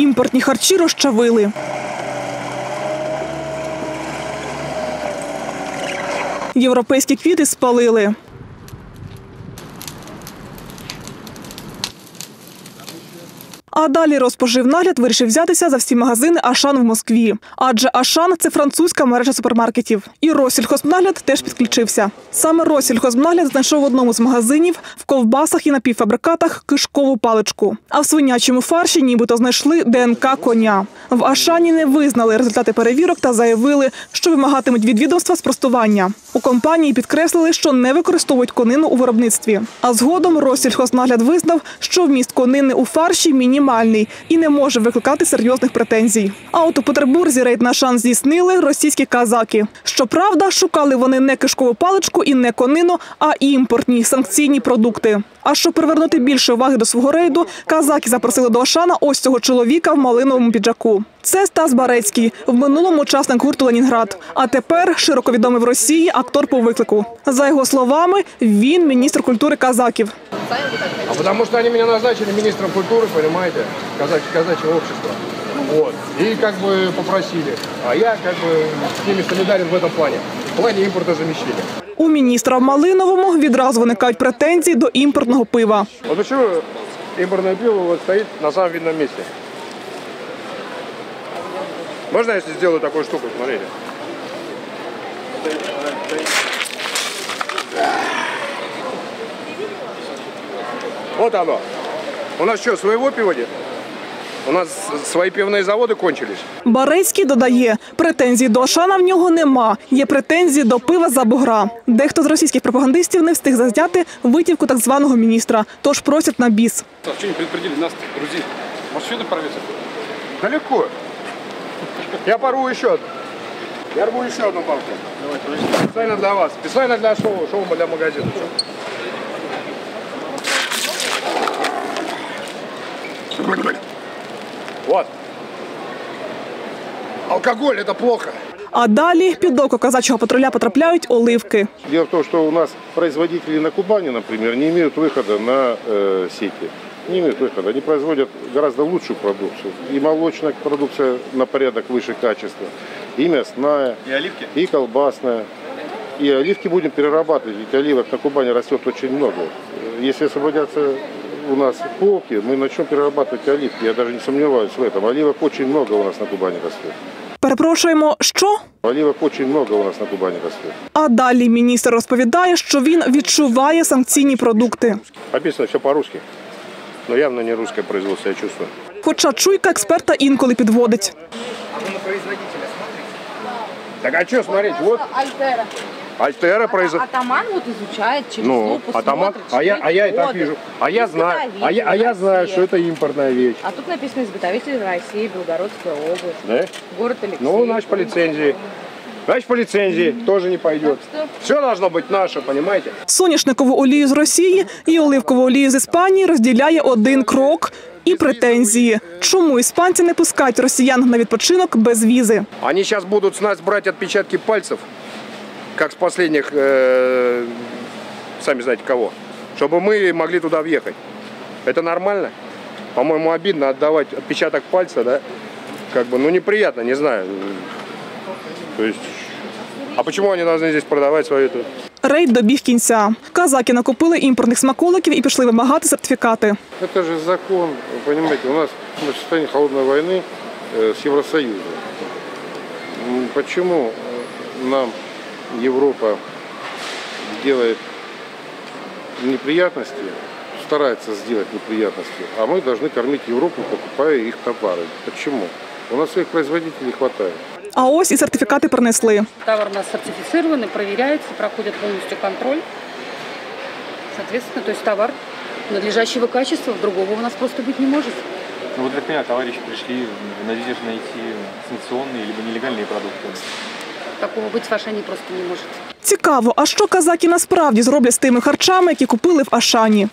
Імпортні харчі розчавили. Європейські квіти спалили. А далі розпоживнагляд вирішив взятися за всі магазини Ашан в Москві. Адже Ашан це французька мережа супермаркетів. І Россільхознагляд теж підключився. Саме Россільхознагляд знайшов в одному з магазинів в ковбасах і напівфабрикатах кишкову паличку. А в свинячому фарші нібито знайшли ДНК коня. В Ашані не визнали результати перевірок та заявили, що вимагатимуть від відомства спростування. У компанії підкреслили, що не використовують конину у виробництві. А згодом Россільхознагляд визнав, що вміст конини у фарші мінімальний і не може викликати серйозних претензій. А от у Петербурзі рейд на шанс здійснили російські казаки. Щоправда, шукали вони не кишкову паличку і не конину, а імпортні санкційні продукти. А щоб привернути більше уваги до свого рейду, казаки запросили до Ашана ось цього чоловіка в малиновому піджаку. Це Стас Барецький, в минулому учасник гурту Ленінград. А тепер широко відомий в Росії актор по виклику. За його словами, він міністр культури казаків А потому что они меня назначили министром культуры, понимаете, казач, казачьего общества. Вот. И как бы попросили. А я как бы с ними солидарен в этом плане. В плане импортозамещения. У міністра в Малиновому відразу виникають претензії до імпортного пива. Вот почему импортное пиво вот стоит на самом видном месте? Можно я если сделаю такую штуку, смотрите? Вот оно. У нас что, своего пива нет? У нас свои пивные заводы кончились. Барецький додає, претензій до Ашана в нього нема. Є претензії до пива за бугра. Дехто з російських пропагандистів не встиг зазняти витівку так званого міністра, тож просять на біс. А что не предупредили нас, грузин? Может, еще порвется? Далеко. Я порву еще одну. Я рву еще одну палку. Специально для вас. Специально для шоу. Шоу для магазина. Вот. Алкоголь это плохо. А далі під око казачого патруля потрапляють оливки. Дело в том, что у нас производители на Кубани, например, не имеют выхода на э, сети. Не имеют выхода. Они производят гораздо лучшую продукцию. И молочная продукция на порядок выше качества, и мясная, И оливки? и колбасная. И оливки будем перерабатывать, ведь оливок на Кубани растет очень много. Если освободятся у нас полки, мы начнем перерабатывать оливки. Я даже не сомневаюсь в этом. Оливок очень много у нас на Кубани растет. Перепрошуємо, що? Оливок очень много у нас на Кубани растет. А далі міністр розповідає, що він відчуває санкційні продукти. Описано все по-русски. Но явно не русское производство, я чувствую. Хоча чуйка експерта інколи підводить. Так а что смотреть? Вот Альтера. Альтера производство. Атаман вот изучает через Ну, лупу, атаман, смотрит, а я, шрифт, а я и так коды. вижу. А я знаю, а я, а я знаю, что это импортная вещь. А тут написано изготовитель России, Белгородская область, Да? город Алексей. Ну, значит, по лицензии. Значит, по лицензии тоже не пойдет. Так Все должно быть наше, понимаете? Соняшникову олію з Росії і оливкову олію з Іспанії розділяє один крок і претензії. Чому іспанці не пускають росіян на відпочинок без візи? Они сейчас будут с нас брать отпечатки пальцев, как с последних, э, сами знаете кого, чтобы мы могли туда въехать. Это нормально? По-моему, обидно отдавать отпечаток пальца, да? Как бы, ну неприятно, не знаю. То есть, а почему они должны здесь продавать свою эту? Рейд добіг кінця. Казаки накупили імпортних смаколиків і пішли вимагати сертифікати. Это же закон, вы понимаете, у нас мы в состоянии холодной войны э, с Евросоюзом. М, Почему э, нам Европа делает неприятности, старается сделать неприятности, а мы должны кормить Европу, покупая их товары? Почему? У нас своих производителей хватает. А ось і сертифікати принесли. Товар у нас сертифицирован и проверяется, проходит полностью контроль. Соответственно, то есть товар надлежащего качества, другого у нас просто быть не может. Ну вот для меня товарищи пришли в надежде найти санкционные либо нелегальные продукты. Такого быть в Ашане просто не может. Цікаво, а що казаки насправді зроблять з тими харчами, які купили в Ашані?